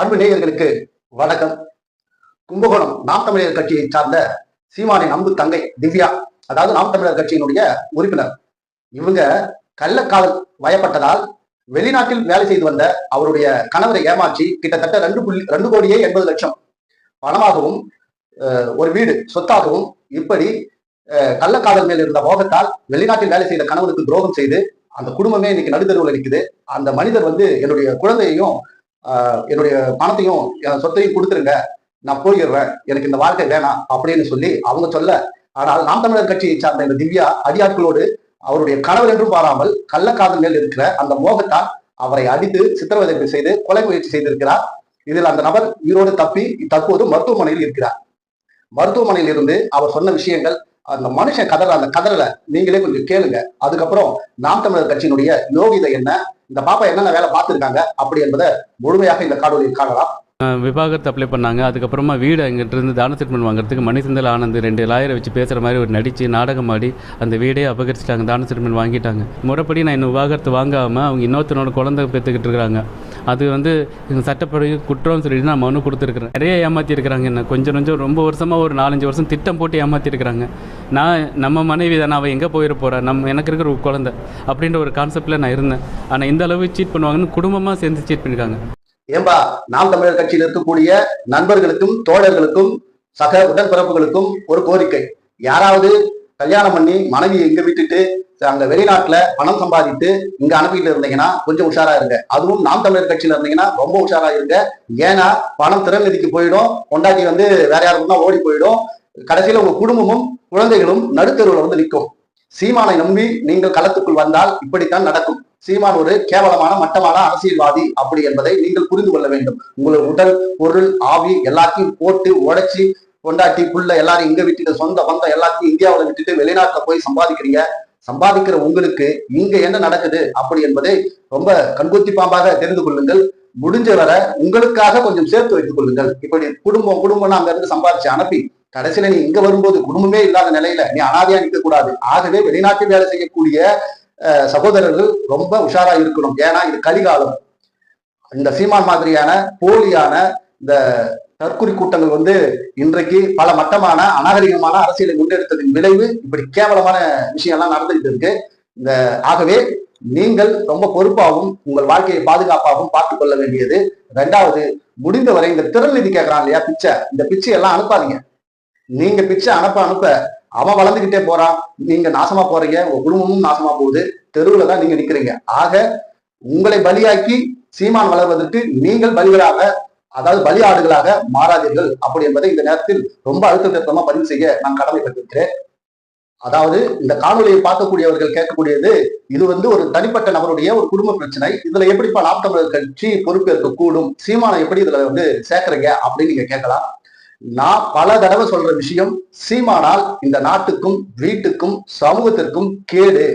அன்பு நேயர்களுக்கு வணக்கம். கும்பகோணம் நாம் தமிழர் கட்சியை சார்ந்த சீமானின் அன்பு தங்கை திவ்யா அதாவது நாம் தமிழர் கட்சியினுடைய உறுப்பினர். இவங்க கள்ளக்காதல் வயப்பட்டதால் வெளிநாட்டில் வேலை செய்து வந்த அவருடைய கணவரை ஏமாற்றி கிட்டத்தட்ட ரெண்டு புள்ளி ரெண்டு கோடியே எண்பது லட்சம் பணமாகவும் ஒரு வீடு சொத்தாகவும் இப்படி கள்ளக்காதல் மேல் இருந்த மோகத்தால் வெளிநாட்டில் வேலை செய்த கணவனுக்கு துரோகம் செய்து அந்த குடும்பமே இன்னைக்கு நடுத்தருவில் நிற்குது அந்த மனிதர் வந்து என்னுடைய குழந்தையையும் என்னுடைய பணத்தையும் என் சொத்தையும் கொடுத்துருங்க. நான் போயிடுறேன். எனக்கு இந்த வாழ்க்கை வேணாம் அப்படின்னு சொல்லி அவங்க சொல்ல ஆனால் நாம் தமிழர் கட்சியை சார்ந்த இந்த திவ்யா அடியாட்களோடு அவருடைய கணவர் என்றும் பாராமல் கள்ளக்காதல் மேல் இருக்கிற அந்த மோகத்தால் அவரை அடித்து சித்திரவதை செய்து கொலை முயற்சி செய்திருக்கிறார். இதில் அந்த நபர் உயிரோடு தப்பி தற்போது மருத்துவமனையில் இருக்கிறார். மருத்துவமனையில் இருந்து அவர் சொன்ன விஷயங்கள் அந்த மனுஷன் கதற அந்த கதறல நீங்களே கொஞ்சம் கேளுங்க. அதுக்கப்புறம் நாம் தமிழர் கட்சியினுடைய யோகிதை என்ன இந்த பாப்பா என்னென்ன வேலை பார்த்துருக்காங்க? அப்படி என்பதை முழுமையாக இந்த காணொலியில் காணலாம். விவாகரத்து அப்ளை பண்ணாங்க. அதுக்கப்புறமா வீடு அங்கிட்ட இருந்து தான திருமணம் வாங்குறதுக்கு மணிசந்தல் ஆனந்த் ரெண்டு லாயரை வச்சு பேசுகிற மாதிரி ஒரு நடித்து நாடகம் ஆடி அந்த வீடே அபகரிச்சிட்டாங்க. தான திருமணம் வாங்கிட்டாங்க. முறைப்படி நான் இன்னும் விவாகரத்து வாங்காமல் அவங்க இன்னொருத்தனோட குழந்தை பெற்றுக்கிட்டு இருக்கிறாங்க அது வந்து சட்டப்படி குற்றம்னு சொல்லிட்டு நான் மனு கொடுத்துருக்குறேன். நிறைய ஏமாற்றிருக்கிறாங்க என்ன. கொஞ்சம் கொஞ்சம் ரொம்ப வருஷமாக ஒரு நாலஞ்சு வருஷம் திட்டம் போட்டு ஏமாற்றிருக்கிறாங்க நான் நம்ம மனைவி தானே அவள் எங்கே போயிட போகிறா நம்ம எனக்கு இருக்கிற ஒரு குழந்தை அப்படின்ற ஒரு கான்செப்டில் நான் இருந்தேன். ஆனால் இந்த அளவு சீட் பண்ணுவாங்கன்னு குடும்பமாக சேர்ந்து சீட் பண்ணியிருக்காங்க. ஏம்பா நாம் தமிழர் கட்சியில் இருக்கக்கூடிய நண்பர்களுக்கும் தோழர்களுக்கும் சக உடன்பிறப்புகளுக்கும் ஒரு கோரிக்கை. யாராவது கல்யாணம் பண்ணி மனைவியை இங்க விட்டுட்டு அங்க வெளிநாட்டுல பணம் சம்பாதித்து இங்க அனுப்பிட்டு இருந்தீங்கன்னா கொஞ்சம் உஷாரா இருங்க. அதுவும் நாம் தமிழர் கட்சியில இருந்தீங்கன்னா ரொம்ப உஷாரா இருங்க. ஏன்னா பணம் திறநிதிக்கு போயிடும். கொண்டாட்டி வந்து வேற யாருக்குன்னா ஓடி போயிடும். கடைசியில உங்க குடும்பமும் குழந்தைகளும் நடுத்தருவில் வந்து நிற்கும். சீமானை நம்பி நீங்கள் களத்துக்குள் வந்தால் இப்படித்தான் நடக்கும். சீமான் ஒரு கேவலமான மட்டமான அரசியல்வாதி அப்படி என்பதை நீங்கள் புரிந்து கொள்ள வேண்டும். உங்கள் உடல் பொருள் ஆவி எல்லாத்தையும் போட்டு உடைச்சி கொண்டாட்டி புள்ள எல்லாரும் இங்க விட்டுட்டு சொந்த பந்தம் எல்லாத்தையும் இந்தியாவில் விட்டுட்டு வெளிநாட்டுல போய் சம்பாதிக்கிறீங்க. சம்பாதிக்கிற உங்களுக்கு இங்க என்ன நடக்குது அப்படி என்பதை ரொம்ப கண்குத்தி பாம்பாக தெரிந்து கொள்ளுங்கள். முடிஞ்ச வரை உங்களுக்காக கொஞ்சம் சேர்த்து வைத்துக் கொள்ளுங்கள். இப்படி குடும்பம் குடும்பம்னு அங்க இருந்து சம்பாதிச்சு அனுப்பி கடைசியில நீ இங்க வரும்போது குடும்பமே இல்லாத நிலையில நீ அனாதையா நிற்க கூடாது. ஆகவே வெளிநாட்டில் வேலை செய்யக்கூடிய சகோதரர்கள் ரொம்ப உஷாரா இருக்கணும். ஏன்னா இது கலிகாலம். இந்த சீமான் மாதிரியான போலியான இந்த தற்குறி கூட்டங்கள் வந்து இன்றைக்கு பல மட்டமான அநாகரிகமான அரசியலை முன்னெடுத்ததின் விளைவு இப்படி கேவலமான விஷயம்லாம் நடந்துகிட்டு இருக்கு. இந்த ஆகவே நீங்கள் ரொம்ப பொறுப்பாகவும் உங்கள் வாழ்க்கையை பாதுகாப்பாகவும் பார்த்து கொள்ள வேண்டியது ரெண்டாவது முடிந்தவரை இந்த திறன்நிதி கேட்கறான் இல்லையா பிச்சை. இந்த பிச்சை எல்லாம் அனுப்பாதீங்க. நீங்க பிச்சை அனுப்ப அனுப்ப அவன் வளர்ந்துகிட்டே போறான். நீங்க நாசமா போறீங்க உங்க குடும்பமும் நாசமா போகுது. தெருவுல தான் நீங்க நிக்கிறீங்க. ஆக உங்களை பலியாக்கி சீமான் வளர்வதற்கு நீங்கள் பலிகளாக அதாவது பலியாடுகளாக மாறாதீர்கள். அப்படி என்பதை இந்த நேரத்தில் ரொம்ப அழுத்த திருத்தமா பதிவு செய்ய நான் கடமைப்பட்டிருக்கிறேன் அதாவது இந்த காணொலியை பார்க்கக்கூடியவர்கள் கேட்கக்கூடியது இது வந்து ஒரு தனிப்பட்ட நபருடைய ஒரு குடும்ப பிரச்சனை. இதுல எப்படிப்பா நாம் தமிழர் கட்சி பொறுப்பேற்க கூடும்? சீமானை எப்படி இதுல வந்து சேர்க்கறீங்க அப்படின்னு நீங்க கேட்கலாம். நான் பல தடவை சொல்ற விஷயம் சீமானால் இந்த நாட்டுக்கும் வீட்டுக்கும் சமூகத்திற்கும் கேடு.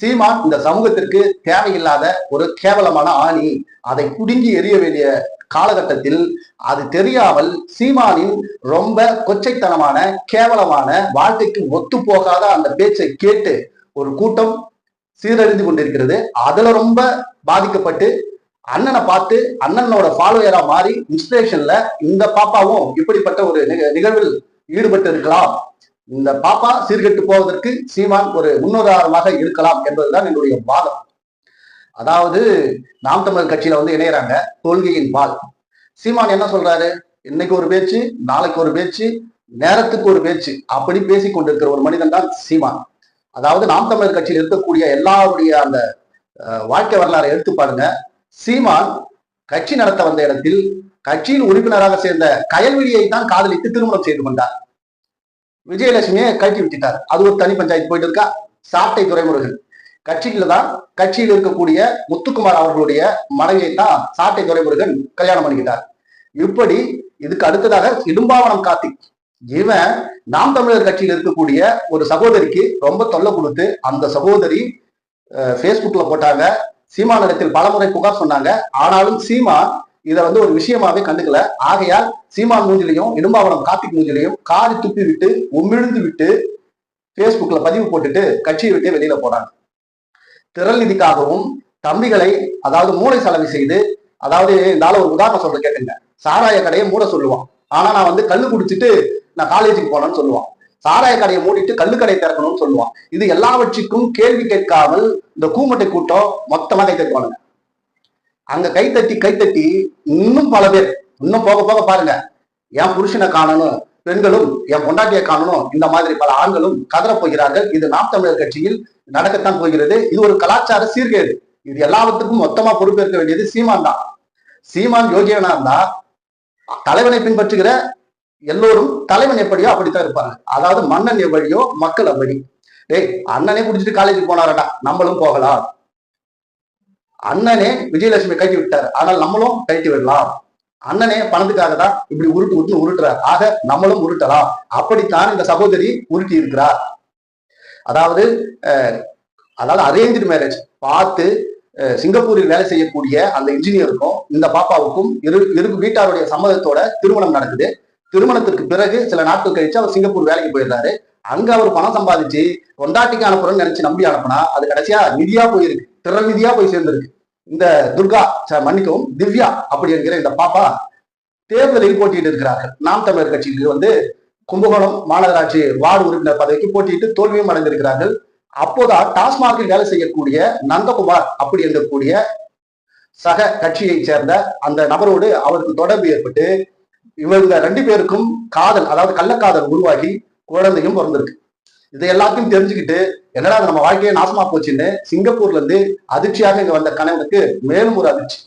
சீமான் இந்த சமூகத்திற்கு தேவையில்லாத ஒரு கேவலமான ஆணி. அதை குடுங்கி எரிய வேண்டிய காலகட்டத்தில் அது தெரியாமல் சீமானின் ரொம்ப கொச்சைத்தனமான கேவலமான வாழ்க்கைக்கு ஒத்து போகாத அந்த பேச்சை கேட்டு ஒரு கூட்டம் சீரழிந்து கொண்டிருக்கிறது. அதுல ரொம்ப பாதிக்கப்பட்டு அண்ணனை பார்த்து அண்ணனோட ஃபாலோயரா மாறி இன்ஸ்பிரேஷன்ல இந்த பாப்பாவும் இப்படிப்பட்ட ஒரு நிக- நிகழ்வில் ஈடுபட்டு இருக்கலாம் இந்த பாப்பா சீர்கெட்டு போவதற்கு சீமான் ஒரு முன்னுதாரணமாக இருக்கலாம் என்பதுதான் என்னுடைய வாதம். அதாவது நாம் தமிழர் கட்சியில வந்து இணையறாங்க கொள்கையின் பால். சீமான் என்ன சொல்றாரு? இன்னைக்கு ஒரு பேச்சு நாளைக்கு ஒரு பேச்சு நேரத்துக்கு ஒரு பேச்சு அப்படி பேசி கொண்டிருக்கிற ஒரு மனிதன் தான் சீமான். அதாவது நாம் தமிழர் கட்சியில் இருக்கக்கூடிய எல்லாருடைய அந்த வாழ்க்கை வரலாறை எடுத்து பாருங்க. சீமான் கட்சி நடத்த வந்த இடத்தில் கட்சியின் உறுப்பினராக சேர்ந்த கயல்விழியை தான் காதலித்து திருமணம் செய்து கொண்டார். விஜயலட்சுமியை கழட்டி விட்டுட்டார். அது ஒரு தனி பஞ்சாயத்து போயிட்டு இருக்கா? சாட்டை துறைமுருகன். கட்சியில தான் கட்சியில் இருக்கக்கூடிய முத்துக்குமார் அவர்களுடைய மனைவியை தான் சாட்டை துறைமுருகன் கல்யாணம் பண்ணிக்கிட்டார். இப்படி இதுக்கு அடுத்ததாக இடும்பாவனம் கார்த்திக். இவன் நாம் தமிழர் கட்சியில் இருக்கக்கூடிய ஒரு சகோதரிக்கு ரொம்ப தொல்லை கொடுத்து அந்த சகோதரி ஃபேஸ்புக்ல போட்டாங்க. சீமா சீமானிடத்தில் பலமுறை புகார் சொன்னாங்க. ஆனாலும் சீமா இதை வந்து ஒரு விஷயமாவே கண்டுக்கல. ஆகையால் சீமான் மூஞ்சிலையும் இடும்பாவனம் கார்த்திக் மூஞ்சிலையும் காரி துப்பி விட்டு உமிழ்ந்து விட்டு பேஸ்புக்ல பதிவு போட்டுட்டு கட்சியை விட்டு வெளியில போறாங்க. திரள் நிதிக்காகவும் தம்பிகளை அதாவது மூளை செலவு செய்து அதாவது இருந்தாலும் ஒரு உதாரணம் சொல்ற கேட்டுங்க. சாராய கடையை மூட சொல்லுவான். ஆனா நான் வந்து கல்லு குடிச்சிட்டு நான் காலேஜுக்கு போனேன்னு சொல்லுவான். சாராய கடையை மூடிட்டு கல்லு கடையை திறக்கணும்னு சொல்லுவான். இது எல்லாவற்றுக்கும் கேள்வி கேட்காமல் இந்த கூமட்டை கூட்டம் மொத்தமா கை அங்க கைத்தட்டி கைத்தட்டி இன்னும் பல பேர் இன்னும் போக போக பாருங்க. என் புருஷனை காணணும் பெண்களும் என் பொண்டாட்டியை காணணும் இந்த மாதிரி பல ஆண்களும் கதற போகிறார்கள். இது நாம் தமிழர் கட்சியில் நடக்கத்தான் போகிறது. இது ஒரு கலாச்சார சீர்கேடு. இது எல்லாத்துக்கும் மொத்தமா பொறுப்பேற்க வேண்டியது சீமான் தான். சீமான் யோகியனா இருந்தா தலைவனை பின்பற்றுகிற எல்லோரும் தலைவன் எப்படியோ அப்படித்தான் இருப்பாங்க. அதாவது மன்னன் எப்படியோ மக்கள் அப்படி. டேய் அண்ணனே குடிச்சிட்டு காலேஜுக்கு போனாரடா நம்மளும் போகலாம். அண்ணனே விஜயலட்சுமி கட்டி விட்டாரு. ஆனால் நம்மளும் கட்டி விடலாம். அண்ணனே பணத்துக்காக தான் இப்படி உருட்டு உருட்டு உருட்டுறார். ஆக நம்மளும் உருட்டலாம். அப்படித்தான் இந்த சகோதரி உருட்டி இருக்கிறார். அதாவது அஹ், அதாவது அரேஞ்சு மேரேஜ் பார்த்து சிங்கப்பூரில் வேலை செய்யக்கூடிய அந்த இன்ஜினியருக்கும் இந்த பாப்பாவுக்கும் இரு இரு வீட்டாருடைய சம்மதத்தோட திருமணம் நடக்குது. திருமணத்திற்கு பிறகு சில நாட்கள் கழிச்சு அவர் சிங்கப்பூர் வேலைக்கு போயிடுறாரு. அங்க அவர் பணம் சம்பாதிச்சு கொண்டாட்டிக்கு அனுப்புறோம்னு நினைச்சு நம்பி அனுப்புனா அது கடைசியா நிதியா போயிருக்கு. திரள் போய் சேர்ந்திருக்கு. இந்த துர்கா ச- மன்னிக்கவும் திவ்யா அப்படி என்கிற இந்த பாப்பா தேர்தலில் போட்டியிட்டு இருக்கிறார்கள். நாம் தமிழர் கட்சிக்கு வந்து கும்பகோணம் மாநகராட்சி வார்டு உறுப்பினர் பதவிக்கு போட்டியிட்டு தோல்வியும் அடைந்திருக்கிறார்கள். அப்போதான் டாஸ்மாகில் வேலை செய்யக்கூடிய நந்தகுமார் அப்படி என்கக்கூடிய சக கட்சியைச் சேர்ந்த அந்த நபரோடு அவருக்கு தொடர்பு ஏற்பட்டு இவங்க ரெண்டு பேருக்கும் காதல் அதாவது கள்ளக்காதல் உருவாகி குழந்தையும் பிறந்திருக்கு. இதை எல்லாத்தையும் தெரிஞ்சுக்கிட்டு என்னடா நம்ம வாழ்க்கையை நாசமா போச்சுன்னு சிங்கப்பூர்ல இருந்து அதிர்ச்சியாக இங்க வந்த கணவனுக்கு மேலும் ஒரு அதிர்ச்சி.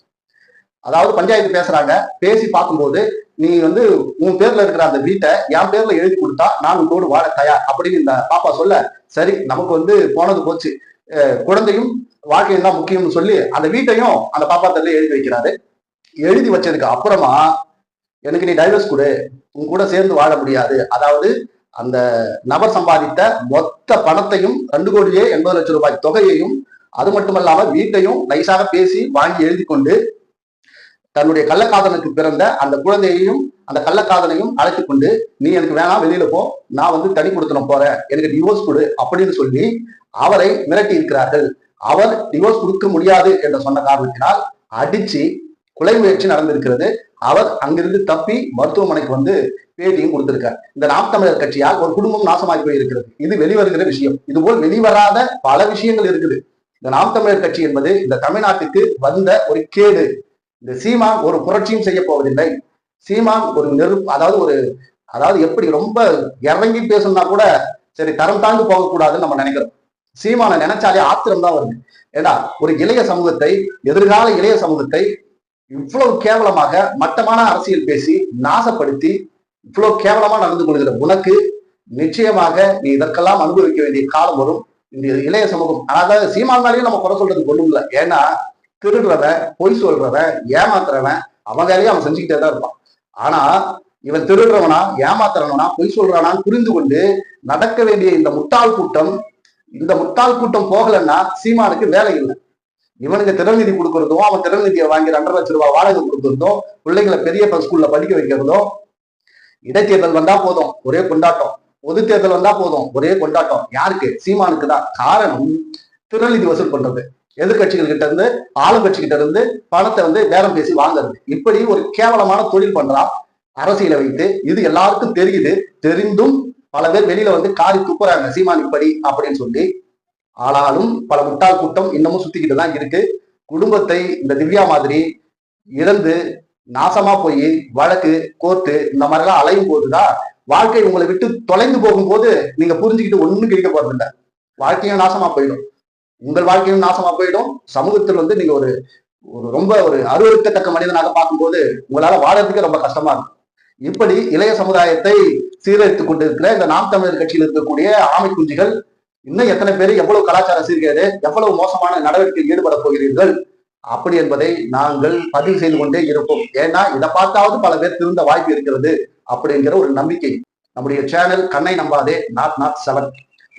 அதாவது பஞ்சாயத்து பேசுறாங்க பேசி பார்க்கும்போது நீ வந்து உன் பேர்ல இருக்கிற அந்த வீட்டை என் பேர்ல எழுதி கொடுத்தா நான் உங்களோடு வாழ தயார் அப்படின்னு இந்த பாப்பா சொல்ல சரி நமக்கு வந்து போனது போச்சு. குழந்தையும் வாழ்க்கையும் தான் முக்கியம்னு சொல்லி அந்த வீட்டையும் அந்த பாப்பா தள்ளி எழுதி வைக்கிறாரு. எழுதி வச்சதுக்கு அப்புறமா எனக்கு நீ டைவர்ஸ் கொடு உன் கூட சேர்ந்து வாழ முடியாது. அதாவது அந்த நபர் சம்பாதித்த மொத்த பணத்தையும் ரெண்டு கோடியே எண்பது லட்சம் ரூபாய் தொகையையும் அது மட்டுமல்லாம வீட்டையும் நைஸாக பேசி வாங்கி எழுதி கொண்டு தன்னுடைய கள்ளக்காதனுக்கு பிறந்த அந்த குழந்தையையும் அந்த கள்ளக்காதனையும் அழைத்து கொண்டு நீ எனக்கு வேணாம் வெளியில போ. நான் வந்து தனி கொடுத்தனம் போறேன். எனக்கு டிவோர்ஸ் கொடு அப்படின்னு சொல்லி அவரை மிரட்டி இருக்கிறார்கள். அவர் டிவோர்ஸ் கொடுக்க முடியாது என்று சொன்ன காரணத்தினால் அடிச்சு கொலை முயற்சி நடந்திருக்கிறது. அவர் அங்கிருந்து தப்பி மருத்துவமனைக்கு வந்து பேட்டியும் கொடுத்திருக்கார். இந்த நாம் தமிழர் கட்சியால் ஒரு குடும்பம் நாசமாகி போயிருக்கிறது. இது வெளிவருகிற விஷயம். இதுபோல் வெளிவராத பல விஷயங்கள் இருக்குது. இந்த நாம் தமிழர் கட்சி என்பது இந்த தமிழ்நாட்டுக்கு வந்த ஒரு கேடு. இந்த சீமான் ஒரு புரட்சியும் செய்ய போவதில்லை. சீமான் ஒரு நெருப்பு அதாவது ஒரு அதாவது எப்படி ரொம்ப இறங்கி பேசணும்னா கூட சரி தரம் தாழ்ந்து போகக்கூடாதுன்னு நம்ம நினைக்கிறோம். சீமானை நினைச்சாலே ஆத்திரம் தான் வருது. ஏன்னா ஒரு இளைய சமூகத்தை எதிர்கால இளைய சமூகத்தை இவ்வளவு கேவலமாக மட்டமான அரசியல் பேசி நாசப்படுத்தி இவ்வளவு கேவலமா நடந்து கொள்கிற உனக்கு நிச்சயமாக நீ இதற்கெல்லாம் அனுபவிக்க வேண்டிய காலம் வரும். இந்த இளைய சமூகம் அதாவது சீமானாலையும் நம்ம குறை சொல்றது ஒண்ணும் இல்லை. ஏன்னா திருடுறவன் பொய் சொல்றவன் ஏமாத்துறவன் அவன் வேலையை அவன் செஞ்சுக்கிட்டே தான் இருப்பான். ஆனா இவன் திருடுறவனா ஏமாத்துறவனா பொய் சொல்றானான்னு புரிந்து கொண்டு நடக்க வேண்டிய இந்த முட்டாள் கூட்டம் இந்த முட்டாள் கூட்டம் போகலைன்னா சீமானுக்கு வேலை இல்லை. இவனுக்கு திறநிதி கொடுக்கறதும் அவன் திறநிதியை வாங்கி ரெண்டரை லட்சம் ரூபாய் வாடகை கொடுக்கறதும் பிள்ளைங்களை பெரிய ஸ்கூல்ல படிக்க வைக்கிறதும் இடைத்தேர்தல் வந்தா போதும் ஒரே கொண்டாட்டம். பொது தேர்தல் வந்தா போதும் ஒரே கொண்டாட்டம். யாருக்கு? சீமானுக்கு தான். காரணம் திறநிதி வசூல் பண்றது. எதிர்கட்சிகள் கிட்ட இருந்து ஆளுங்கட்சி கிட்ட இருந்து பணத்தை வந்து பேரம் பேசி வாங்குறது. இப்படி ஒரு கேவலமான தொழில் பண்றான் அரசியலை வைத்து இது எல்லாருக்கும் தெரியுது. தெரிந்தும் பல பேர் வெளியில வந்து காரி துப்புறாங்க. சீமான் இப்படி அப்படின்னு சொல்லி ஆனாலும் பல முட்டாள் கூட்டம் இன்னமும் சுத்திக்கிட்டு தான் இருக்கு. குடும்பத்தை இந்த திவ்யா மாதிரி இழந்து நாசமா போய் வழக்கு கோர்த்து இந்த மாதிரிலாம் அலையும் போதுதான் வாழ்க்கை உங்களை விட்டு தொலைந்து போகும்போது நீங்க புரிஞ்சுக்கிட்டு ஒண்ணும் கிடைக்க போறதில்ல. வாழ்க்கையும் நாசமா போயிடும். உங்கள் வாழ்க்கையும் நாசமா போயிடும். சமூகத்தில் வந்து நீங்க ஒரு ஒரு ரொம்ப ஒரு அருவருக்கத்தக்க மனிதனாக பார்க்கும்போது உங்களால வாழறதுக்கு ரொம்ப கஷ்டமா இருக்கும். இப்படி இளைய சமுதாயத்தை சீரழித்துக் கொண்டிருக்கிற இந்த நாம் தமிழர் கட்சியில் இருக்கக்கூடிய ஆமை குஞ்சுகள் இன்னும் எத்தனை பேர் எவ்வளவு கலாச்சார சீர்கேடு எவ்வளவு மோசமான நடவடிக்கையில் ஈடுபட போகிறீர்கள் அப்படி என்பதை நாங்கள் பதிவு செய்து கொண்டே இருப்போம். ஏன்னா இதை பார்த்தாவது பல பேர் திருந்த வாய்ப்பு இருக்கிறது அப்படிங்கிற ஒரு நம்பிக்கை. நம்முடைய சேனல் கண்ணை நம்பாதே நாட் நாட் செவன்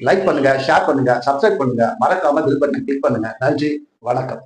லைக் பண்ணுங்க ஷேர் பண்ணுங்க சப்ஸ்கிரைப் பண்ணுங்க. மறக்காம பில் பட்டன் கிளிக் பண்ணுங்க. நன்றி வணக்கம்.